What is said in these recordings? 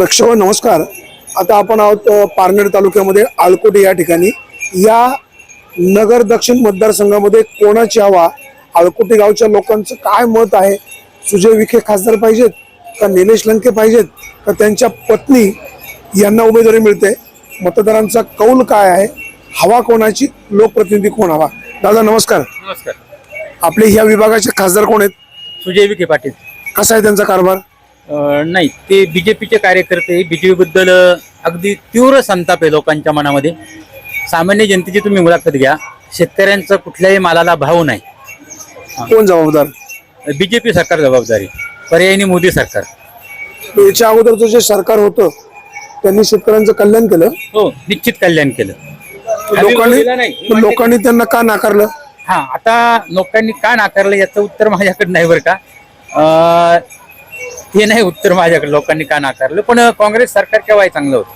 प्रेक्षक नमस्कार. आता आपण आहोत पारनेर तालुक्यामध्ये आळकोटे या ठिकाणी. या नगर दक्षिण मतदारसंघामध्ये कोणाची हवा? आळकोटे गावच्या लोकांचं काय मत आहे? सुजय विखे खासदार पाहिजेत का निलेश लंके पाहिजेत का त्यांच्या पत्नी यांना उमेदवारी मिळते? मतदारांचा कौल काय आहे? हवा कोणाची? लोकप्रतिनिधी कोण हवा? दादा नमस्कार. नमस्कार. आपले ह्या विभागाचे खासदार कोण आहेत? सुजय विखे पाटील. कसा आहे त्यांचा कारभार? नाही ते बीजेपीचे कार्यकर्ते बीजेपी बद्दल अं, अगदी तीव्र संताप आहे लोकांच्या मनामध्ये. सामान्य जनतेची तुम्ही मुलाखत घ्या. शेतकऱ्यांचा कुठल्याही मालाला भाव नाही. कोण जबाबदार? बीजेपी सरकार जबाबदारी पर्यायी मोदी सरकार. याच्या अगोदरचं जे सरकार होतं त्यांनी शेतकऱ्यांचं कल्याण केलं. हो निश्चित कल्याण केलं. लोकांनी नाही. पण लोकांनी त्यांना का नाकारलं? हा आता लोकांनी का नाकारलं याचं उत्तर माझ्याकडे नाही बरं का. अं, हे नाही उत्तर माझ्याकडे लोकांनी का नाकारलं? पण काँग्रेस सरकार केव्हाही चांगलं होतं?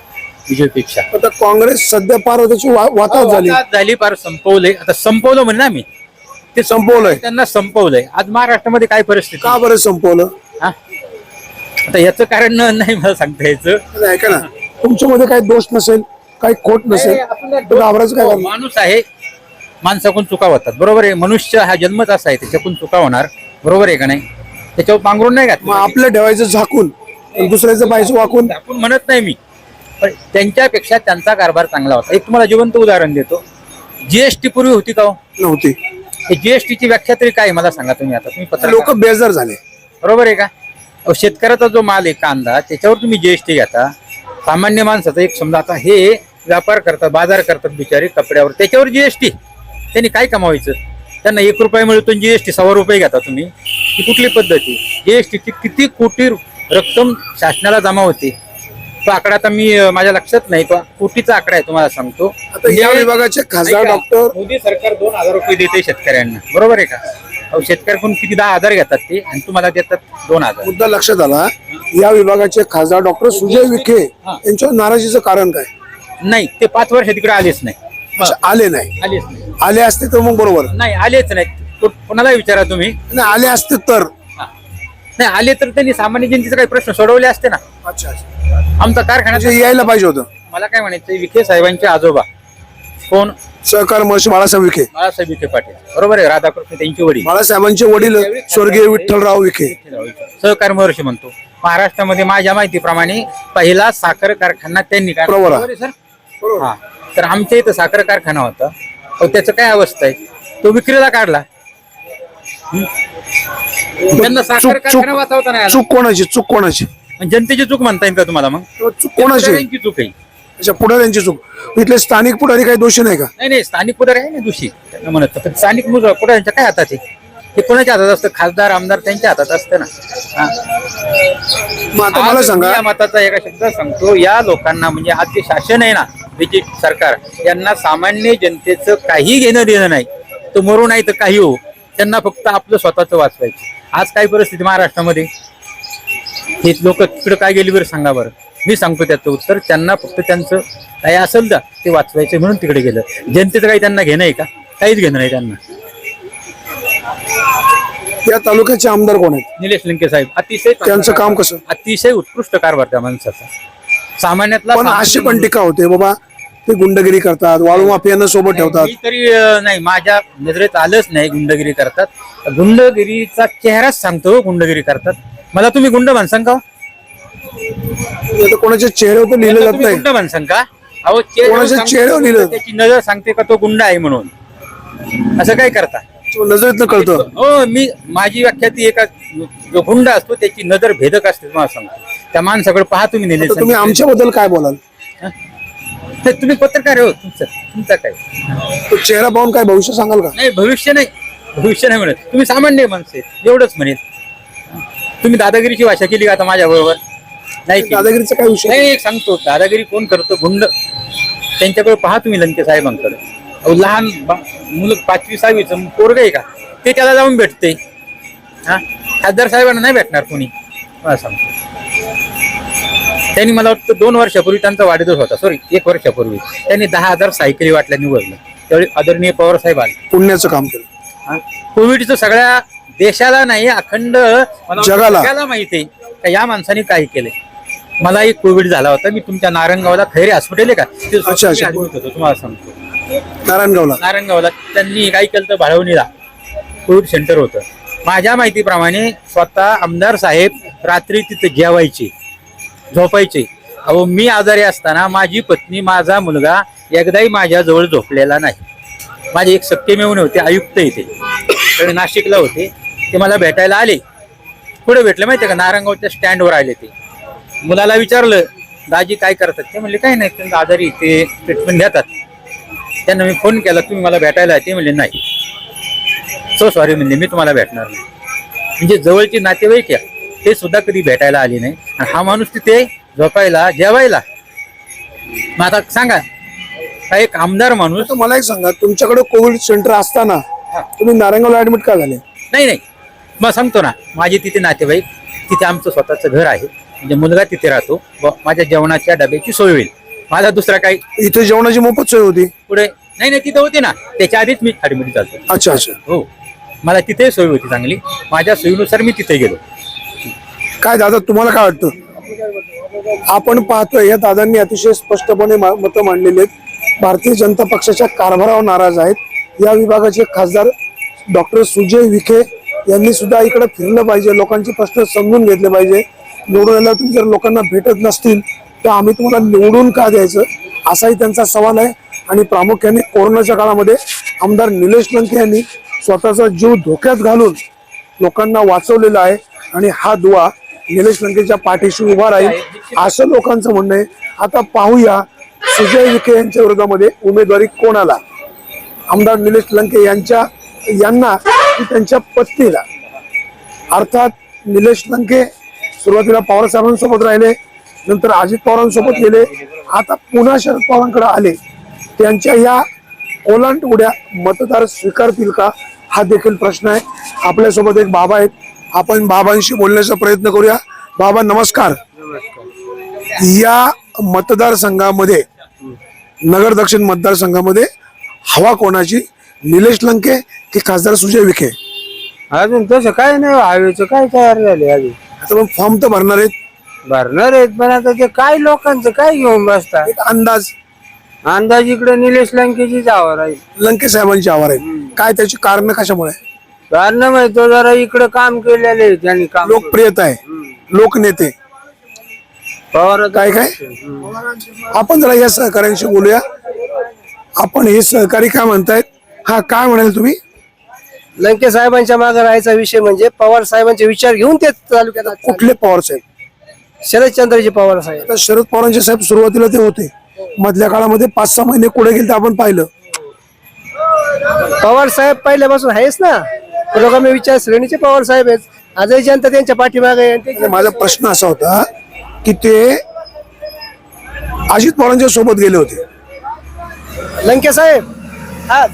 बीजेपीपेक्षा आता काँग्रेस सध्या पार त्याची वा- वाताहत झाली. झाली फार संपवलंय. आता संपवलं म्हणे ना मी ते संपवलंय. त्यांना संपवलंय. आज महाराष्ट्रामध्ये काय परिस्थिती? का बरं संपवलं? हा? आता याचं कारण न- नाही मला सांगता यायचं. ऐका ना. तुमच्यामध्ये काही दोष नसेल काही खोट नसेल तर घाबरायचं काय हो, कारण माणूस आहे. माणसाकडून चुका होतात. बरोबर आहे? मनुष्य हा जन्मच असा आहे त्याच्याकडून चुका होणार. बरोबर आहे का नाही? त्याच्यावर पांघरून नाही मग घातलं आपलं ठेवायचं झाकून आणि दुसऱ्याचं पाहिजे वाकून. आपण म्हणत नाही मी. पण त्यांच्यापेक्षा त्यांचा कारभार चांगला होता. एक तुम्हाला जिवंत उदाहरण देतो. जीएसटी पूर्वी होती का हो? नव्हती. जीएसटी ची व्याख्या तरी काय आहे? मला सांगा तुम्ही आता. तुम्ही पत्र लोक बेजार झाले. बरोबर आहे का? अहो, शेतकऱ्याचा जो माल आहे कांदा त्याच्यावर तुम्ही जीएसटी घेता. सामान्य माणसाचं एक समजा आता हे व्यापार करतात बाजार करतात बिचारे कपड्यावर. त्याच्यावर जीएसटी त्यांनी काय कमावायचं? त्यांना एक रुपये मिळतो जीएसटी सव्वा रुपये घेता तुम्ही ही कुठली पद्धती? जीएसटीची किती कोटी रक्कम शासनाला जमा होते? तो आकडा आता मी माझ्या लक्षात नाही तो कोटीचा आकडा आहे तुम्हाला सांगतो. आता या म्हणजे- विभागाचे खासदार डॉक्टर मोदी सरकार दोन हजार रुपये देते शेतकऱ्यांना. बरोबर आहे का? अहो शेतकऱ्याकडून किती दहा हजार घेतात ते आणि तुम्हाला देतात दोन हजार. मुद्दा लक्षात आला. या विभागाचे खासदार डॉक्टर सुजय विखे यांच्या नाराजीचं कारण काय? नाही ते पाच वर्ष तिकडे आलेच नाही. आले नाही. आलेच नाही. आले असते तर मग बरोबर. नाही आलेच नाही कोणाला विचारा तुम्ही. नाही आले असते तर. नाही आले तर त्यांनी सामान्य जनतेचे काही प्रश्न सोडवले असते ना. अच्छा. आमचा कारखाना म्हणजे यायला पाहिजे होतं. मला काय म्हणायचं विखे साहेबांचे आजोबा. कोण? सहकार महर्षी बाळासाहेब विखे. बाळासाहेब विखे पाटील. बरोबर आहे राधाकृष्ण त्यांची वडील. बाळासाहेबांचे वडील स्वर्गीय विठ्ठलराव विखे. सहकार महर्षी म्हणतो. महाराष्ट्रामध्ये माझ्या माहितीप्रमाणे पहिला साखर कारखाना त्यांनी. बरोबर आहे, सर? हा. तर आमच्या इथं साखर कारखाना होता. अहो, त्याचं काय अवस्था आहे? तो विक्रीला काढला? त्यांना साखर चूक कारखाना वाचवता नाही चूक आला. चूक कोणाची? चूक कोणाची? पण जनतेची चूक म्हणता येईल का तुम्हाला मग? चूक कोणाची? शेतकऱ्यांची चूक आहे. अच्छा पुढाऱ्यांची चूक. इथले स्थानिक पुढारी काही दोषी नाही का? नाही नाही स्थानिक पुढारी आहे ना त्यांना म्हणत पण स्थानिक मुलं पुढाऱ्यांच्या काय हातात आहे? हे कोणाच्या हातात असतं? खासदार आमदार त्यांच्या हातात असतं ना. हा. मग आता मला आज सांगा. या मताचा एका शब्दात सांगतो. या लोकांना म्हणजे आज जे शासन आहे ना बीजेपी सरकार यांना सामान्य जनतेचं काही घेणं देणं नाही. तो मरू नाही तर काही हो त्यांना फक्त आपलं स्वतःचं वाचवायचं. आज काय परिस्थिती महाराष्ट्रामध्ये? हे लोक तिकडे काय गेली बरं सांगा बरं. मी सांगतो त्याचं उत्तर त्यांना फक्त त्यांचं काही असेल ना ते वाचवायचं म्हणून तिकडे गेलं. जनतेचं काही त्यांना घेणं आहे का? काहीच घेणं नाही त्यांना. या तालुक्याचे आमदार कोण आहेत? निलेश लंके साहेब अतिशय त्यांचं काम. कसं? अतिशय उत्कृष्ट कारभार त्या माणसाचा. सामान्यातला पण अशी पण टीका होते बाबा ते गुंडगिरी करतात वाळू माफियांना सोबत ठेवतात. मी तरी अं, नाही माझ्या नजरेत आलंच नाही गुंडगिरी करतात. गुंडगिरीचा चेहराच सांगतो हो, गुंडगिरी करतात. मला तुम्ही गुंड म्हणसान का? आता कोणाच्या चेहऱ्यावर तर लिहिलं जात तुम्ही नाही. गुंड म्हणसान का? अहो चेहऱ्यावर कोणाच्या सांगतो, चेहऱ्यावर लिहिलं? त्याची नजर सांगते का तो गुंड आहे म्हणून. असं काय करता? नजरेतनं कळतं. हो मी माझी व्याख्या ती एका जो गुंड असतो त्याची नजर भेदक असते तुम्हाला सांगतो. त्या माणसाकडे पहा तुम्ही निलेश तर तुम्ही आमच्याबद्दल काय बोलाल? तुम्ही पत्रकार हो तुमचं तुमचं काय? तो चेहरा पाहून काय भविष्य सांगाल का? नाही भविष्य नाही. भविष्य नाही म्हणत. तुम्ही सामान्य माणसं एवढंच म्हणेल तुम्ही दादागिरीची भाषा केली का आता माझ्या बरोबर नाही केली. दादागिरीचा काय विषय? नाही एक सांगतो दादागिरी कोण करतो? गुंड त्यांच्याकडे पहा तुम्ही लंके साहेबांकडे लहान मुलं पाचवी सहावीचं पोरग आहे का? ते त्याला जाऊन भेटते हा? खासदार साहेबांना नाही भेटणार कोणी. मला सांगतो. त्यांनी मला वाटतं दोन वर्षापूर्वी त्यांचा वाढदिवस होता. सॉरी एक वर्षापूर्वी. त्यांनी दहा हजार सायकली वाटल्या निवडलं. त्यावेळी आदरणीय पवार साहेब आले. पुण्याचं काम केलं? कोविडचं सगळ्या देशाला नाही अखंड जगाला. माहिती आहे का या माणसाने काय केलंय. मला एक कोविड झाला होता. मी तुमच्या नारंगावला खैरे हॉस्पिटल आहे का? ते तुम्हाला सांगतो. नारायणगावला. नारायणगावला. त्यांनी काय केलं तर भाळवणीला. कोविड सेंटर होतं. माझ्या माहितीप्रमाणे स्वतः आमदार साहेब रात्री तिथे जेवायचे झोपायचे. अहो मी आजारी असताना माझी पत्नी माझा मुलगा एकदाही माझ्याजवळ झोपलेला नाही. माझे एक सख्खे मेवणे होते आयुक्त इथे. ते नाशिकला होते. ते मला भेटायला आले. पुढे भेटले माहिती का नारायणगावच्या स्टँडवर आले ते. मुलाला विचारलं दाजी काय करतात? ते म्हणले काही नाही त्यांना आजारी ते ट्रीटमेंट घेतात. त्यांना मी फोन केला तुम्ही मला भेटायला ते म्हणले नाही. सो सॉरी म्हणले मी तुम्हाला भेटणार नाही. म्हणजे जवळचे नातेवाईक या ते सुद्धा कधी भेटायला आले नाही. आणि हा माणूस तिथे झोपायला जेवायला. मग आता सांगा हा एक आमदार माणूस तर मला एक सांगा तुमच्याकडे कोविड सेंटर असताना तुम्ही नारायणगावला ऍडमिट का झाले? नाही नाही. मग सांगतो ना माझे तिथे नातेवाईक तिथे आमचं स्वतःचं घर आहे. म्हणजे मुलगा तिथे राहतो. व माझ्या जेवणाच्या डब्याची सोय होईल. माझा दुसरा काही इथे जेवणाची मोफत सोय होती. पुढे नाही नाही तिथे होती ना. त्याच्या आधीच मी ऍडमिट झालो अच्छा अच्छा. हो. मला तिथे सोय होती चांगली. माझ्या सोयीनुसार मी तिथे गेलो. काय दादा तुम्हाला काय वाटतं? आपण पाहतोय या दादांनी अतिशय स्पष्टपणे मतं मांडलेली आहेत. भारतीय जनता पक्षाच्या कारभारावर नाराज आहेत. या विभागाचे खासदार डॉक्टर सुजय विखे यांनी सुद्धा इकडे फिरलं पाहिजे. लोकांचे प्रश्न समजून घेतले पाहिजे. निवडून आल्यावर तुम्ही जर लोकांना भेटत नसतील तर आम्ही तुम्हाला निवडून का द्यायचं असाही त्यांचा सवाल आहे. आणि प्रामुख्याने कोरोनाच्या काळामध्ये आमदार निलेश लंके यांनी स्वतःचा जीव धोक्यात घालून लोकांना वाचवलेला आहे. आणि हा दुवा निलेश लंकेच्या पाठीशी उभा राहील असं लोकांचं म्हणणं आहे. आता पाहूया सुजय विखे यांच्या विरोधामध्ये उमेदवारी कोणाला? आमदार निलेश लंके यांच्या यांना की त्यांच्या पत्नीला? अर्थात निलेश लंके सुरुवातीला पवारसाहेबांसोबत राहिले. नंतर अजित पवारांसोबत गेले. आता पुन्हा शरद पवारांकडे आले. त्यांच्या या ओलांट उड्या मतदार स्वीकारतील का? हा देखील प्रश्न आहे. आपल्यासोबत एक बाबा आहेत. आपण बाबांशी बोलण्याचा प्रयत्न करूया. बाबा नमस्कार. या मतदारसंघामध्ये नगर दक्षिण मतदारसंघामध्ये हवा कोणाची? निलेश लंके की खासदार सुजय विखे? अजून तसं काय नाही हवेचं काय तयार झाले अजून. आता मग फॉर्म तर भरणार आहेत. भरणार आहेत पण आता ते काय लोकांचं काय घेऊन बसता? एक अंदाज. अंदाज इकडे निलेश लंकेची जावं राहील लंके साहेबांची आवार आहेत काय त्याची कारण कशामुळे कारण माहिती तो जरा इकडे काम केलेलं आहे त्यांनी काम लोकप्रियता आहे. लोकनेते. पवार काय काय? आपण जरा या सहकाऱ्यांशी बोलूया. आपण हे सहकारी काय म्हणतायत? हा काय म्हणाल तुम्ही? लंके साहेबांच्या मागे राहायचा विषय म्हणजे पवार साहेबांचे विचार घेऊन ते तालुक्यात. कुठले पवार साहेब? शरदचंद्रजी पवार साहेब. आता शरद पवारांचे साहेब सुरुवातीला ते होते. मधल्या काळामध्ये पाच सहा महिने कुठे गेले ते आपण पाहिलं. पवार साहेब पहिल्यापासून आहेच ना. पुरोगामी विचार श्रेणीचे पवार साहेब आहेत. आजही जनता त्यांच्या पाठीमागे आहे. आणि माझा प्रश्न असा होता की ते अजित पवारांच्या सोबत गेले होते. लंके साहेब हा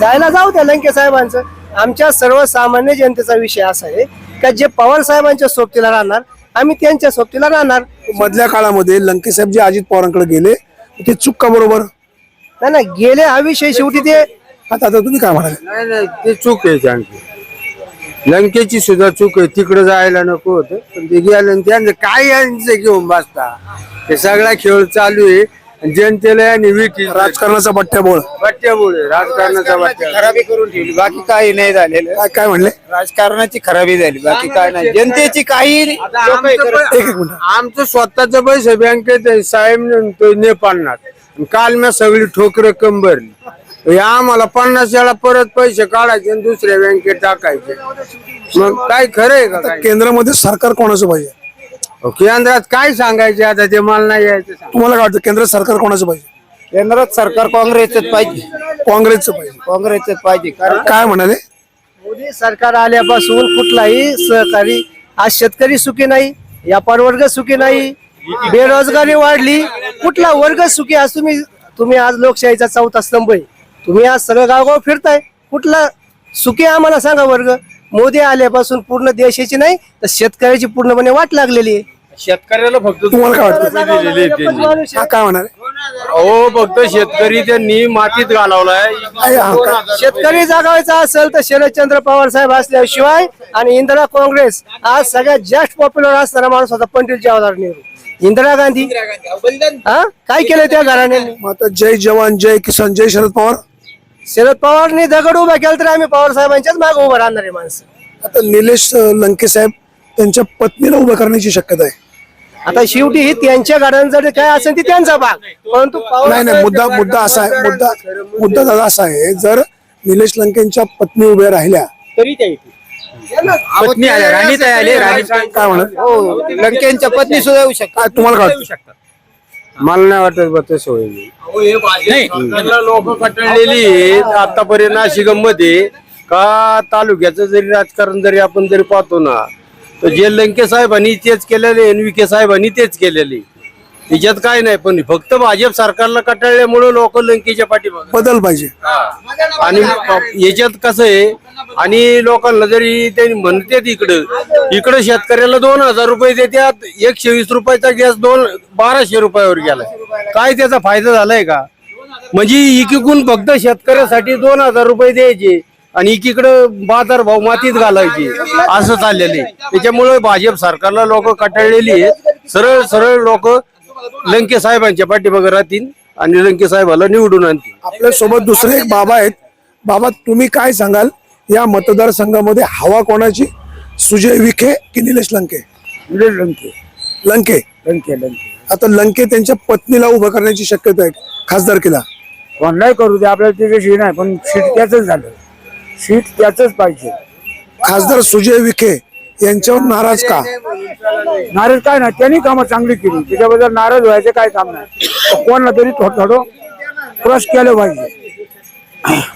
जायला जाऊ द्या लंके साहेबांचं. आमच्या सर्वसामान्य जनतेचा विषय असा आहे का जे पवार साहेबांच्या सोबतीला राहणार आम्ही त्यांच्या सोबतीला राहणार. मधल्या काळामध्ये लंके साहेब जे अजित पवारांकडे गेले ते चूक का बरोबर? नाही ना गेले हा विषय शेवटी ते. आता आता तुम्ही काय म्हणाले? नाही नाही ते चूक आहे त्यांची. लंकेची सुद्धा चूक आहे तिकडे जायला नको होतं पण ते गेलं आणि त्यांचं काय यांचं घेऊन बसता? ते सगळा खेळ चालू आहे. जनतेला यांनी विकी राजकारणाचा बट्ट्याबोळ. बट्ट्यामुळे राजकारणाचा बट्ट्या. खराबी करून ठेवली. बाकी काही नाही झालेलं. काय काय म्हणले? राजकारणाची खराबी झाली. बाकी काय नाही. जनतेची काही लोकं हे आमचं करत पण- एक एक मिनिट. आमचं स्वतःच पैसे बँकेत आहे, साहेब म्हणतोय ने पन्नास आणि काल मी सगळी ठोकर कंबरली. या आम्हाला पन्नास वेळा परत पैसे काढायचे आणि दुसऱ्या बँकेत टाकायचे. मग काय खरं आहे का काय? केंद्रामध्ये सरकार कोणाचं पाहिजे? केंद्रात काय सांगायचे आता? ते मला नाही यायचं सांग. तुम्हाला काय वाटतं केंद्र सरकार कोणाचं पाहिजे? केंद्रात सरकार काँग्रेसच पाहिजे. काँग्रेसचं पाहिजे. काँग्रेसच पाहिजे कारण काय म्हणाले? मोदी सरकार आल्यापासून कुठलाही सहकारी आज शेतकरी सुखी नाही व्यापार वर्ग सुखी नाही बेरोजगारी वाढली कुठला वर्ग सुखी आज तुम्ही तुम्ही आज लोकशाहीचा चौथा स्तंभ आहे. तुम्ही आज सगळं गावगाव फिरताय कुठला सुखी आम्हाला सांगा वर्ग मोदी आल्यापासून पूर्ण देशाची नाही तर शेतकऱ्याची पूर्णपणे वाट लागलेली आहे. शेतकऱ्याला फक्त तुम्हाला काय वाटतं? हा म्हणाले? हो फक्त शेतकरी त्यांनी मातीत घालवलाय. हा काय शेतकरी जागावायचा असेल तर शरदचंद्र पवार साहेब असल्याशिवाय आणि इंदिरा काँग्रेस आज सगळ्यात जास्त पॉप्युलर असणारा माणूस होता पंडित जवाहरलाल नेहरू. इंदिरा गांधी. हा? काय केलं त्या घराण्याने? मग आता जय जवान जय किसान जय शरद पवार. शरद पवारने दगड उभा केला तर आम्ही पवार साहेबांच्याच मागे उभं राहणार आहे माणसं. आता निलेश अं, लंके साहेब त्यांच्या पत्नीला उभं करण्याची शक्यता आहे. आता शेवटी ही त्यांच्या घरांसाठी काय असेल ती त्यांचा भाग. परंतु नाही नाही मुद्दा मुद्दा असा आहे मुद्दा मुद्दा दादा असा आहे जर निलेश लंकेंच्या पत्नी उभ्या राहिल्या तरी त्या येतील. पत्नी आल्या राणी त्या आले राणी काय म्हणत? हो लंकेंच्या पत्नी सुद्धा येऊ शकतात. काय तुम्हाला काय येऊ वाटतं? शकतात मला नाही वाटत बा तसं होईल. लोक कटळलेली आतापर्यंत नाशिकमध्ये का तालुक्याचं जरी राजकारण जरी आपण जरी पाहतो ना तर जे लंके साहेबांनी तेच केलेले एन विखे साहेबांनी तेच केलेले. त्याच्यात काय नाही पण फक्त भाजप सरकारला कटाळल्यामुळे लोक लंकेच्या पाठीमागे. बदल पाहिजे. आणि याच्यात कसं आहे आणि लोकांना जरी त्यांनी म्हणतात इकडं इकडं शेतकऱ्याला दोन हजार रुपये देतात एकशे वीस रुपयाचा गॅस दोन बाराशे रुपयावर गेलाय. काय त्याचा फायदा झालाय का? म्हणजे एकीकडून फक्त शेतकऱ्यासाठी दोन हजार रुपये द्यायचे. आणि एकीकडं बाजार भाव मातीत घालायचे. असं चाललेले त्याच्यामुळे भाजप सरकारला लोक कटाळलेली आहेत. सरळ सरळ लोक लंके साहेबांच्या पाठीमागे राहतील आणि लंके साहेबाला निवडून आणतील. आपल्यासोबत दुसरे एक बाबा आहेत. बाबा तुम्ही काय सांगाल? या मतदारसंघामध्ये हवा कोणाची? सुजय विखे की निलेश लंके? लंके. लंके. लंके लंके. आता लंके त्यांच्या पत्नीला उभं करण्याची शक्यता आहे. खासदारकीला. ऑनलाईन करू दे आपल्याला त्याच्याशी नाही पण सीट त्याच झालं. सीट त्याच पाहिजे. खासदार सुजय विखे यांच्यावर नाराज का? नाराज काय नाही त्यांनी कामं चांगली केली. त्याच्याबद्दल नाराज व्हायचं काय काम नाही. कोणाला तरी थोडं थोडं क्रश केलं पाहिजे.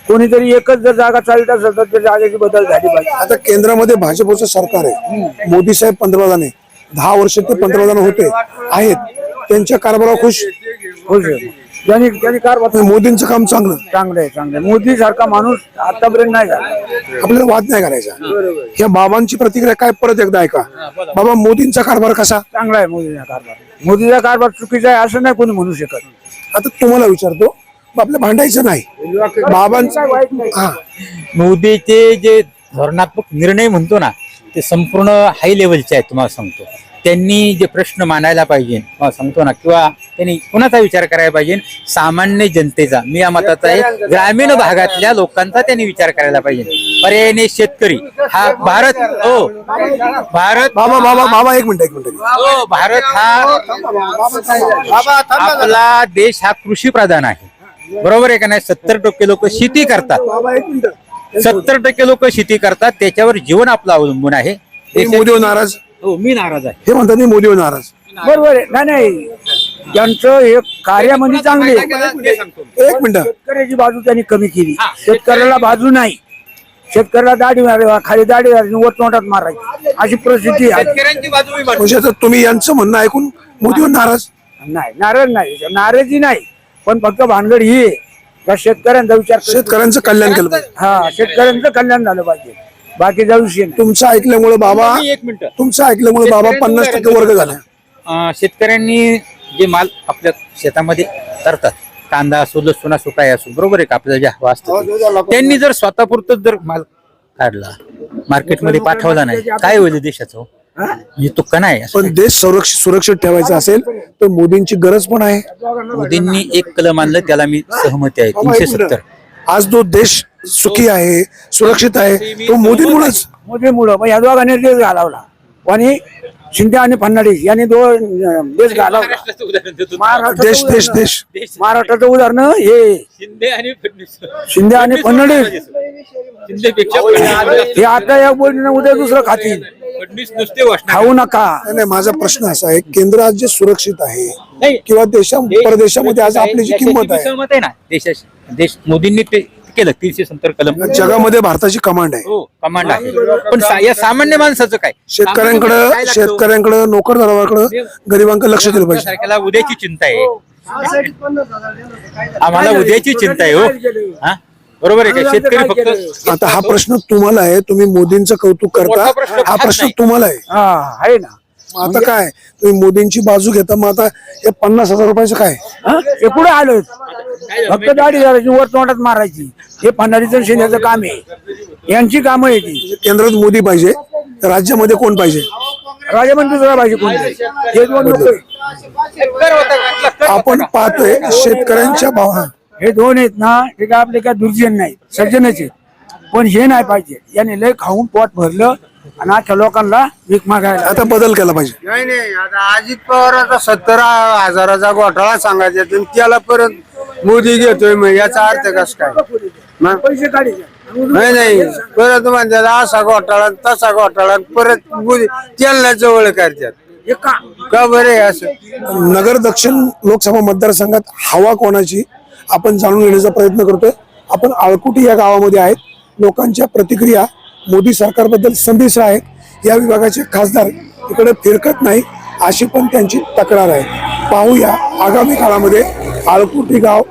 कोणीतरी एकच जर जागा चालत असेल तर त्या जागेची बदल झाली पाहिजे. आता केंद्रामध्ये भाजपचं सरकार आहे. मोदी साहेब पंतप्रधान आहे दहा वर्ष ते पंतप्रधान होते. आहेत. त्यांच्या कारभारावर खुश? खुश. त्यांनी त्यांनी कारभार मोदींचं काम चांगलं. चांगलं आहे चांगलं आहे. मोदी सारखा माणूस आतापर्यंत नाही झाला. आपल्याला वाद नाही करायचा. या बाबांची प्रतिक्रिया काय परत एकदा ऐका. बाबा मोदींचा कारभार कसा? चांगला आहे मोदीचा कारभार. मोदीचा कारभार चुकीचा आहे असं नाही कोणी म्हणू शकत. आता तुम्हाला विचारतो आपलं भांडायचं नाही. बाबांचं हा. मोदीचे जे धोरणात्मक निर्णय म्हणतो ना ते संपूर्ण हाय लेवलचे आहेत तुम्हाला सांगतो. त्यांनी जे प्रश्न मांडायला पाहिजे सांगतो ना किंवा त्यांनी कुणाचा विचार करायला पाहिजे सामान्य जनतेचा मी या मताचा आहे ग्रामीण भागातल्या लोकांचा त्यांनी विचार करायला पाहिजे. पर्यायाने शेतकरी हा भारत हो भारत बाबा बाबा बाबा एक मिनिट एक मिनिट. हो भारत हा आपला देश हा कृषी प्रधान आहे. बरोबर आहे का नाही? सत्तर टक्के लोक शेती करतात. सत्तर टक्के लोक शेती करतात त्याच्यावर जीवन आपलं अवलंबून आहे. हे मोदीवर नाराज. हो मी नाराज आहे. हे म्हणतात मी मोदीवर नाराज. बरोबर आहे. नाही नाही. त्यांचं हे कार्यामध्ये चांगले. आहे. एक मिनिट. शेतकऱ्याची बाजू त्यांनी कमी केली. शेतकऱ्याला बाजू नाही. शेतकऱ्याला दाढी मारायला खाली दाढी मारायची वर तोंडात मारायची अशी परिस्थिती आहे. शेतकऱ्यांची बाजू मी म्हणजे आता तुम्ही यांचं म्हणणं ऐकून मोदीवर नाराज? नाही नाराज नाही. नाराजी नाही. पण फक्त भानगड ही आहे. का शेतकऱ्यांचा विचार शेतकऱ्यांचं कल्याण केलं पाहिजे. हा शेतकऱ्यांचं कल्याण झालं पाहिजे. बाकीचा विषय नाही तुमचं ऐकल्यामुळे बाबा एक मिनिट. तुमचं ऐकल्यामुळे बाबा पन्नास टक्के वर्ग झाला. शेतकऱ्यांनी जे माल आपल्या शेतामध्ये करतात कांदा असो लसूण असो काय असो बरोबर आहे का? आपल्याला जे हवा असतं ते. त्यांनी जर स्वतःपुरतच जर माल काढला मार्केटमध्ये पाठवला नाही काय होईल देशाचं? म्हणजे तो का नाही असं पण देश सुरक्षित सुरक्षित ठेवायचा असेल तर मोदींची गरज पण आहे. मोदींनी एक कलम आणलं त्याला मी सहमती आहे. तीनशे. सत्तर. आज जो देश सुखी आहे सुरक्षित आहे तो मोदींमुळेच. मोदीमुळं. मग या दोघांनी देश घालावला. आणि शिंदे आणि फडणवीस यांनी दोन देश घालावला. महाराष्ट्राचं देश देश देश. महाराष्ट्राचं उदाहरण हे. शिंदे आणि फडणवीस. शिंदे आणि फडणवीस हे आता या बोलणं उद्या दुसरं खातील. फडणवीस नुसते वाचणार. खाऊ नका. नाही, माझा प्रश्न असा आहे केंद्र आज जे सुरक्षित आहे किंवा देशा परदेशामध्ये आज आपली जी किंमत देशाची आहे? सहमत आहे ना देशाची. देश मोदींनी ते केलं तीनशे सत्तर कलम. जगामध्ये भारताची कमांड आहे. हो कमांड आहे. पण सा- या सामान्य माणसाचं काय? शेतकऱ्यांकडे सामान्य काय लागतं? शेतकऱ्यांकडे नोकर दरावाकडे गरिबांकडे लक्ष दिलं पाहिजे. सारख्याला उद्याची चिंता आहे. आम्हाला उद्याची चिंता आहे हो. हा? बरोबर आहे का? शेतकरी फक्त आता हा प्रश्न तुम्हाला आहे तुम्ही मोदींचं कौतुक करता. प्रश्न हा फार प्रश्न नाही. तुम्हाला आहे. हा आहे ना. मग आता काय? तुम्ही मोदींची बाजू घेता मग आता हे पन्नास हजार रुपयाचं काय? हा? हे पुढे आलं. फक्त दाढी घालायची वर तोंडात मारायची. हे फडणवीस शिंदेचं काम आहे. यांची कामं आहे ती. केंद्रात मोदी पाहिजे राज्यामध्ये कोण पाहिजे? राजमंत्री झाला पाहिजे कोणतरी हे दोन नको आपण पाहतोय शेतकऱ्यांच्या भावना. हे दोन आहेत ना हे काय आपले काय दुर्जन नाही सज्जनच आहेत. पण हे नाही पाहिजे. याने लय खाऊन पोट भरलं. आणि अख्या लोकांना भीक मागायला. आता बदल केला पाहिजे. नाही नाही आता अजित पवाराचा सत्तर हजाराचा घोटाळा सांगायचा आणि त्याला परत मोदी घेतोय मग याचा अर्थ कस काय? मग? पैसे काढायचे. नाही नाही परत म्हणतात असा घोटाळा तसा घोटाळा परत मोदी त्यांना जवळ करतात. हे का का बरं आहे असं? नगर दक्षिण लोकसभा मतदारसंघात हवा कोणाची आपण जाणून घेण्याचा प्रयत्न करतोय. आपण आळकुटी या गावामध्ये आहेत. लोकांच्या प्रतिक्रिया मोदी सरकारबद्दल संदेश आहेत या विभागाचे खासदार इकडे फिरकत नाही अशी पण त्यांची तक्रार आहे. पाहूया आगामी काळामध्ये आळकुटी गाव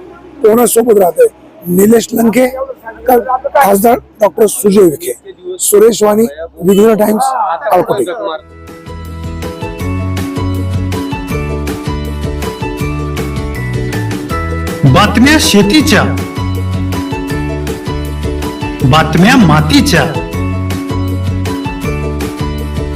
कोणासोबत राहतंय? निलेश लंके खासदार डॉक्टर सुजय विखे? सुरेश वाणी विघ्न टाइम्स आळकुटी बातम्या शेतीच्या बातम्या मातीच्या.